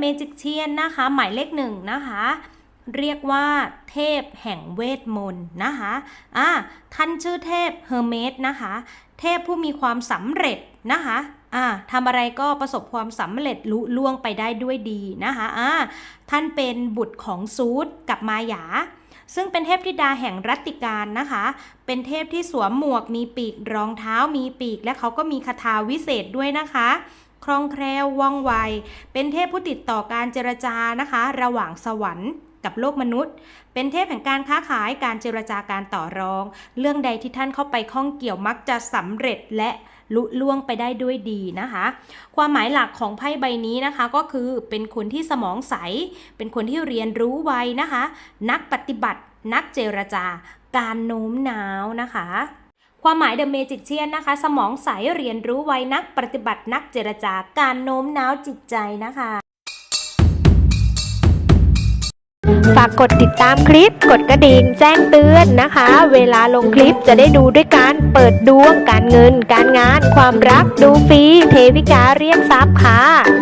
เมจิกเชียนนะคะ หมายเลขหนึ่งนะคะ เรียกว่าเทพแห่งเวทมนต์นะคะอ่าท่านชื่อเทพเฮอร์เมสนะคะ เทพผู้มีความสำเร็จนะคะอ่าทำอะไรก็ประสบความสำเร็จลุล่วงไปได้ด้วยดีนะคะอ่าท่านเป็นบุตรของซูดกับมายา ซึ่งเป็นเทพธิดาแห่งรัตติการนะคะ เป็นเทพที่สวมหมวกมีปีกรองเท้ามีปีก และเขาก็มีคาถาวิเศษด้วยนะคะ คล่องแคล่วว่องไว เป็นเทพผู้ติดต่อการเจรจานะคะ ระหว่างสวรรค์กับโลกมนุษย์ เป็นเทพแห่งการค้าขายการเจรจาการต่อรอง เรื่องใดที่ท่านเข้าไปข้องเกี่ยวมักจะสำเร็จและลุล่วงไปได้ด้วยดีนะคะ ความหมายหลักของไพ่ใบนี้นะคะก็คือเป็นคนที่สมองใส เป็นคนที่เรียนรู้ไวนะคะ นักปฏิบัติ นักเจรจาการโน้มน้าวนะคะ ความหมาย The Magic เชียนนะคะ สมองใสเรียนรู้ไวนักปฏิบัตินักเจรจาการโน้มน้าวจิตใจนะคะ ฝากกดติดตามคลิป กดกระดิ่งแจ้งเตือนนะคะ เวลาลงคลิปจะได้ดูด้วยการเปิดดวงการเงิน การงาน ความรักดูฟรีเทวิกาเรียกทรัพย์ค่ะ